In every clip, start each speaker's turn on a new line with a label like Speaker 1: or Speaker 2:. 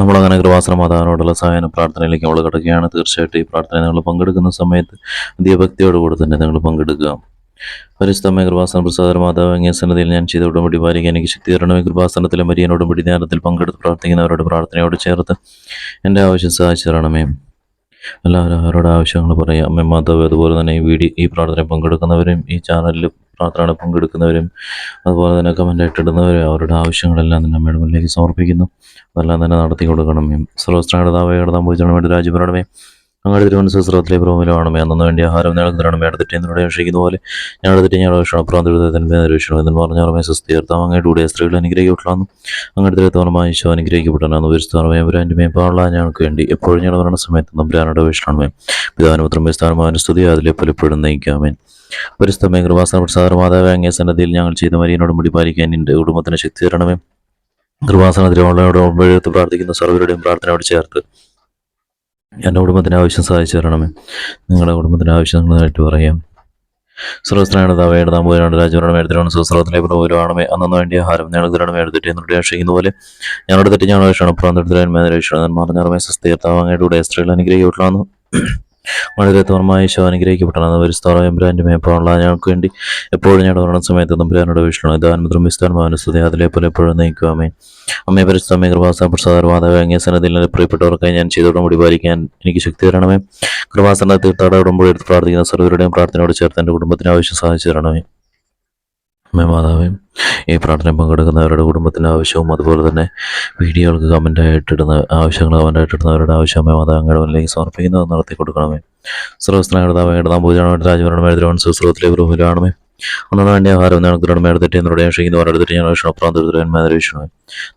Speaker 1: നമ്മളങ്ങനെ കൃപാസന മാതാവിനോടുള്ള സഹായന പ്രാർത്ഥനയിലേക്ക് നമ്മൾ കിടക്കുകയാണ്. തീർച്ചയായിട്ടും ഈ പ്രാർത്ഥന നിങ്ങൾ പങ്കെടുക്കുന്ന സമയത്ത് ദീപക്തിയോടുകൂടി തന്നെ നിങ്ങൾ പങ്കെടുക്കുക. പരിസ്ഥമയ കൃപാസന പ്രസാദ മാതാവ് അങ്ങേ സന്നദ്ധയിൽ ഞാൻ ചെയ്ത ഉടമ്പടി പാലിക്കാൻ എനിക്ക് ശക്തി തരണമേ. കൃപാസനത്തിലെ മരിയൻ ഉടമ്പടി ധ്യാനത്തിൽ പങ്കെടുത്ത് പ്രാർത്ഥിക്കുന്നവരോട് പ്രാർത്ഥനയോട് ചേർത്ത് എന്റെ ആവശ്യം സഹായിച്ചു തരണമേ. എല്ലാവരും അവരുടെ ആവശ്യങ്ങൾ പറയാം. അമ്മ മാതാവ് അതുപോലെ തന്നെ ഈ വീഡിയോ ഈ പ്രാർത്ഥന പങ്കെടുക്കുന്നവരും ഈ ചാനലിൽ പ്രാർത്ഥന പങ്കെടുക്കുന്നവരും അതുപോലെ തന്നെ കമന്റായിട്ട് ഇടുന്നവരും അവരുടെ ആവശ്യങ്ങളെല്ലാം തന്നെ അമ്മയുടെ മുന്നിലേക്ക് സമർപ്പിക്കുന്നു. അതെല്ലാം തന്നെ നടത്തി കൊടുക്കണം സർവസ്ത്രങ്ങളുടെ താവയുടെ പൂജണം വേണ്ടി അങ്ങയുടെ തിരുവനന്തപുരത്തിലെ പ്രോമിലുമാണമേ അന്നു വേണ്ടി ആഹാരം നേടം തരണമേ അടുത്ത തെറ്റിയെന്നോട് രക്ഷിക്കുന്ന പോലെ ഞങ്ങളുടെ തെറ്റി ഞങ്ങളുടെ ഭക്ഷണം അപ്രാന്തരത്തിന്റെ രക്ഷിക്കണം എന്ന് പറഞ്ഞാൽ സുസ്ഥീർത്താം അങ്ങയുടെ കൂടെ സ്ത്രീകൾ അനുഗ്രഹിക്കപ്പെട്ടാന്നു അങ്ങയുടെ തിരുത്തോണമായ ഈശോ അനുഗ്രഹിക്കപ്പെട്ടാണ് വിരുസ്ഥാനമേ അവരാന്റെ മേ ഞങ്ങൾക്ക് വേണ്ടി എപ്പോഴും ഞങ്ങളുടെ മരണ സമയത്ത് നമ്പരാനുടെ വിഷണമേ പിതാനുപുത്രം സ്ഥാനമാന സ്തുതി. അതിലെ പലപ്പോഴും നയിക്കാമേ പരിസ്ഥമേ കൃപാസന പ്രസാദ മാതാവ് അങ്ങേ സന്നദ്ധിയിൽ ഞങ്ങൾ ചെയ്ത മരിയനോട് മുടി പാലിക്കാൻ എന്റെ കുടുംബത്തിന് ശക്തി തരണമേ. കൃപാസന തിരുവള്ളയോട് എഴുത്ത് പ്രാർത്ഥിക്കുന്ന. സർവരുടെയും പ്രാർത്ഥനയോട് ചേർത്ത് എന്റെ കുടുംബത്തിന് ആവശ്യം സഹായിച്ചു തരണമേ. നിങ്ങളുടെ കുടുംബത്തിന് ആവശ്യം നിങ്ങളായിട്ട് പറയാം സുരസ്ത്രയുടെ തവയുടെ താമ്പൂരാണ് രാജവരുടെ മേടത്തിലാണ് സുസ്രത്തിലെ പ്രഭുരമാണമേ അന്നു വേണ്ടി ആഹാരം ഞങ്ങൾ തരണം എടുത്തിട്ട് എന്നോട് രക്ഷിക്കുന്ന പോലെ ഞങ്ങളുടെ തെറ്റ് ഞാൻ രക്ഷണം പ്രാന്തത്തിലാൻ മേധരക്ഷണം മറിഞ്ഞറമേ സസ്തീർത്താവ് അങ്ങയുടെ കൂടെ സ്ത്രീകൾ അനുഗ്രഹിക്കപ്പെട്ടാന്നു വളരെ തുറമായ ഈശോ ഒരു സ്ഥലം ബ്രാൻഡ് മേപ്പാനുള്ള ഞങ്ങൾക്ക് വേണ്ടി എപ്പോഴും ഞങ്ങളുടെ മരണ സമയത്ത് നമ്പുരാനോട് വീക്ഷണം ഇതാൻമദ്രം വിസ്താൻ മാനസ്തുതി അതിലെ പോലെ എപ്പോഴും നയിക്കുവാമേ അമ്മയെ പരിസ്ഥമേ കൃപാസന പ്രസാദ മാതാവ് അങ്ങേ സന്നദ്ധയിൽ പ്രിയപ്പെട്ടവർക്കായി ഞാൻ ചെയ്തോടും കൂടി പാലിക്കാൻ എനിക്ക് ശക്തി തരണമേ. കൃപാസന തീർത്ഥാട ഉടമ്പടി എടുത്ത് പ്രാർത്ഥിക്കുന്ന സർവരുടെയും പ്രാർത്ഥനയോട് ചേർത്ത് എന്റെ കുടുംബത്തിന് ആവശ്യം സാധിച്ചു തരണമേ. അമ്മേ മാതാവേ ഈ പ്രാർത്ഥന പങ്കെടുക്കുന്നവരുടെ കുടുംബത്തിന്റെ ആവശ്യവും അതുപോലെ തന്നെ വീഡിയോകൾക്ക് കമന്റായിട്ടിടുന്ന ആവശ്യങ്ങൾ കമന്റായിട്ടിടുന്നവരുടെ ഇടുന്നവരുടെ ആവശ്യം അല്ലെങ്കിൽ സമർപ്പിക്കുന്നത് നടത്തി കൊടുക്കണമേ. സർവസ്ഥലങ്ങളുടെ താവയുടെ താമ്പൂജാണ് രാജഭരണം എഴുതിരാണ് സുസ്രോത്തിലെ ഗൃഹത്തിലാണമേ ഒന്നാം വേണ്ടി ആഹാരം നിനക്ക് എടുത്തിട്ട് എന്നോട് ക്ഷണിക്കുന്നു അവരുടെ ഞാൻ ക്ഷണപ്രാന്തരൻ മേധരീക്ഷണമേ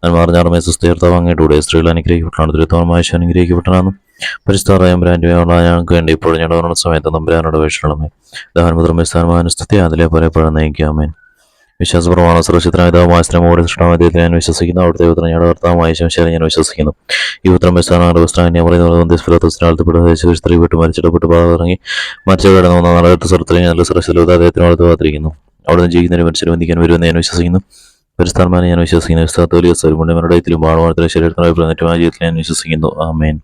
Speaker 1: ഞാൻ മാറിഞ്ഞാറുമേ സുസ്ഥീർത്താവ് അങ്ങയുടെ കൂടെ സ്ത്രീകൾ അനുഗ്രഹിക്കപ്പെട്ടാണ് ദുരിതമായ അനുഗ്രഹിക്കപ്പെട്ടാണ് പരിസ്ഥാറായും ബ്രാൻഡുള്ള ഞങ്ങൾക്ക് വേണ്ടി ഇപ്പോൾ ഞങ്ങളുടെ സമയത്ത് നമ്പരാനോട് വേഷണമേ ദാനപുത്രമേ സ്ഥാനമാനുസ്ഥിതി അതിലെ പോലെ എപ്പോഴും നയിക്കാമേ വിശ്വാസപ്രമാണ സുരക്ഷിതനായ ദൈവമായ ശ്രമോടെ സൃഷ്ടമാദ്യത്തിൽ ഞാൻ വിശ്വസിക്കുന്നു. അവിടുത്തെ ഉത്തരം ഞങ്ങളുടെ ഭർത്താവായ ശേഷം ഞാൻ വിശ്വസിക്കുന്നു. ഈ ഉത്തരം പുസ്തകം ഞാൻ പറയുന്നത്. സ്ത്രീ വിട്ട് മരിച്ചിടപ്പെട്ട് പാത ഇറങ്ങി മരിച്ച കിടന്നു. നാളത്തെ സ്ഥലത്തിൽ നല്ല സുരക്ഷിത അദ്ദേഹത്തിനോട് കാത്തിരിക്കുന്നു. അവിടുന്ന് ജീവിക്കുന്നതിന് മനുഷ്യർ വന്ദിക്കാൻ വരുമെന്ന് ഞാൻ വിശ്വസിക്കുന്നു. പരിസ്ഥാനമാണ് ഞാൻ വിശ്വസിക്കുന്നു. വിസ്താത്തോലിയ സ്വരുമുണ്ടമരുടെ ഇതിലും ബാണവാളത്തിലെ ശരീരത്തിനായി ജീവിതത്തിൽ ഞാൻ വിശ്വസിക്കുന്നു. ആമേൻ.